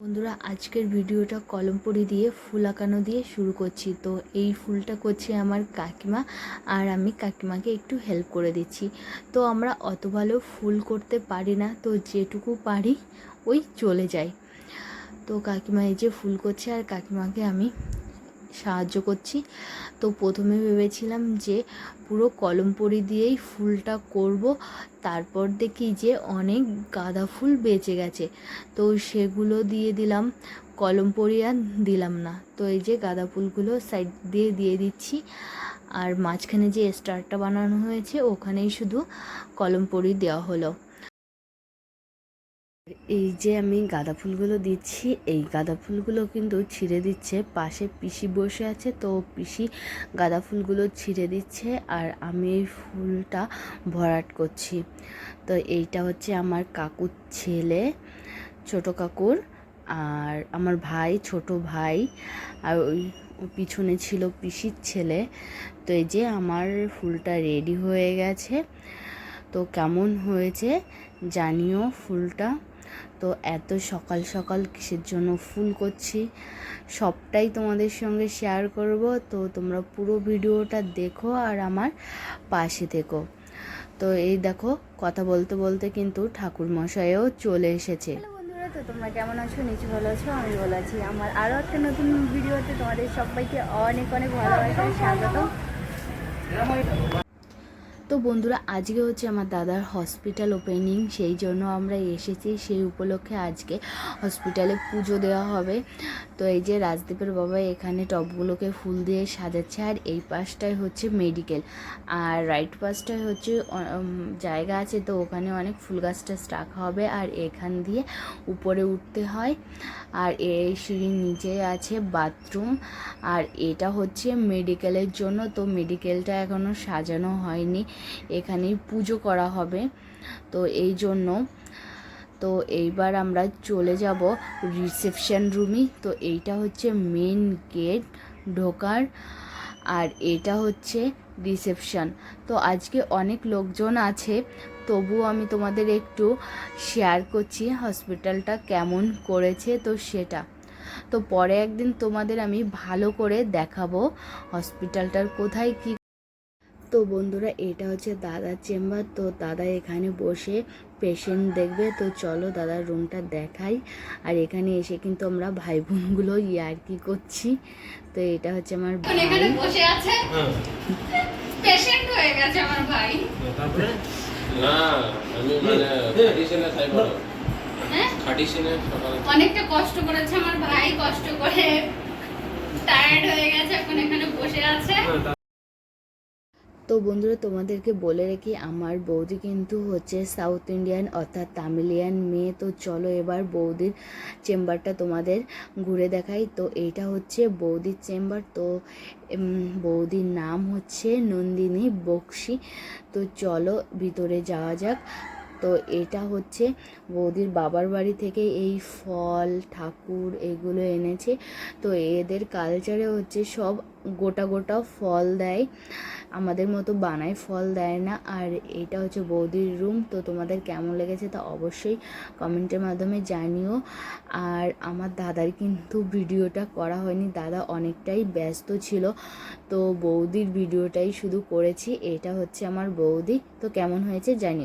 বন্ধুরা, আজকের ভিডিওটা কলমপুরি দিয়ে, ফুল আঁকানো দিয়ে শুরু করছি। তো এই ফুলটা করছে আমার কাকিমা আর আমি কাকিমাকে একটু হেল্প করে দিচ্ছি। তো আমরা অত ভালো ফুল করতে পারি না, তো যেটুকু পারি ওই চলে যাই তো কাকিমা এই যে ফুল করছে আর কাকিমাকে আমি সাহায্য করছি। তো প্রথমে ভেবেছিলাম যে পুরো কলমপরি দিয়েই ফুলটা করব। তারপর দেখি যে অনেক গাঁদা ফুল বেঁচে গেছে। তো সেগুলো দিয়ে দিলাম কলমপরি আর দিলাম না। তো এই যে গাঁদা ফুলগুলো সাইড দিয়ে দিয়ে দিচ্ছি। আর মাঝখানে যে স্টারটা বানানো হয়েছে, ওখানেই শুধু কলমপরি দেওয়া হলো। এই যে আমি গাঁদা ফুলগুলো দিচ্ছি, এই গাঁদা ফুলগুলো কিন্তু ছিঁড়ে দিচ্ছে। পাশে পিসি বসে আছে, তো পিসি গাঁদা ফুলগুলো ছিঁড়ে দিচ্ছে আর আমি এই ফুলটা ভরাট করছি। তো এইটা হচ্ছে আমার কাকুর ছেলে, ছোট কাকুর আর আমার ভাই, ছোট ভাই আর ওই পিছনে ছিল পিসির ছেলে। তো এই যে আমার ফুলটা রেডি হয়ে গেছে। তো কেমন হয়েছে জানিও ফুলটা। তো এত সকাল সকাল কিসের জন্য ফুল করছি? সবটাই তোমাদের সঙ্গে শেয়ার করব। তো তোমরা পুরো ভিডিওটা দেখো আর আমার পাশে থেকো। তো এই দেখো, কথা বলতে বলতে কিন্তু ঠাকুর মশাইও চলে এসেছে। তো তোমরা কেমন আছো? নিচে ভালো আছো? আমি ভালো আছি। আমার আরও একটা নতুন ভিডিওতে তোমাদের সবাইকে অনেক অনেক ভালোবাসা স্বাগত তো বন্ধুরা, আজকে হচ্ছে আমার দাদার হসপিটাল ওপেনিং সেই জন্য আমরা এসেছি। সেই উপলক্ষে আজকে হসপিটালে পুজো দেওয়া হবে। তো এই যে রাজদীপের বাবা এখানে টবগুলোকে ফুল দিয়ে সাজাচ্ছে, আর এই পাশটায় হচ্ছে মেডিকেল আর রাইট পাশটায় হচ্ছে জায়গা আছে, তো ওখানে অনেক ফুল গাছ টাছ রাখা হবে, আর এখান দিয়ে উপরে উঠতে হয়। আর এই সিঁড়ির নিচে আছে বাথরুম আর এটা হচ্ছে মেডিকেলের জন্য, তো মেডিকেলটা এখনও সাজানো হয়নি। এখানেই পুজো করা হবে। তো এই জন্য, তো এইবার আমরা চলে যাব রিসেপশন রুমই তো এইটা হচ্ছে মেন গেট ঢোকার, আর এটা হচ্ছে রিসেপশন। তো আজকে অনেক লোকজন আছে, তবুও আমি তোমাদের একটু শেয়ার করছি হসপিটালটা কেমন করেছে তো সেটা। তো পরে একদিন তোমাদের আমি ভালো করে দেখাবো হসপিটালটার কোথায় কি তো বন্ধুরা এটা হচ্ছে দাদার চেম্বার। তো দাদা এখানে বসে পেশেন্ট দেখবে। তো চলো দাদার রুমটা দেখাই। আর এখানে এসে কিন্তু আমরা ভাই বোনগুলো ইয়ার্কি করছি। তো এটা হচ্ছে আমার এখন ভাই। এখানে বসে আছে। পেশেন্ট হয়ে গেছে আমার ভাই। তারপরে? না আমি মানে হ্যাঁ? অনেকটা কষ্ট করেছে আমার ভাই কষ্ট করে টায়ার্ড হয়ে গেছে এখন এখানে বসে আছে। তো বন্ধুরা, তোমাদেরকে বলে রাখি, আমার বৌদি কিন্তু হচ্ছে সাউথ ইন্ডিয়ান অর্থাৎ তামিলিয়ান মেয়ে। তো চলো এবার বৌদির চেম্বারটা তোমাদের ঘুরে দেখাই। তো এইটা হচ্ছে বৌদির চেম্বার। তো বৌদির নাম হচ্ছে নন্দিনী বক্সি। তো চলো ভিতরে যাওয়া যাক। তো এটা হচ্ছে বৌদির বাবার বাড়ি থেকে এই ফল, ঠাকুর এগুলো এনেছে। তো এদের কালচারে হচ্ছে সব গোটা গোটা ফল দেয়। আমাদের মতো বানায় ফল দেয় না। আর এটা হচ্ছে বৌদির রুম তো তোমাদের কেমন লেগেছে তা অবশ্যই কমেন্টের মাধ্যমে জানিও। আর আমার দাদার কিন্তু ভিডিওটা করা হয়নি। দাদা অনেকটাই ব্যস্ত ছিল। তো বৌদির ভিডিওটাই শুধু করেছি। এটা হচ্ছে আমার বৌদি। তো কেমন হয়েছে জানিও।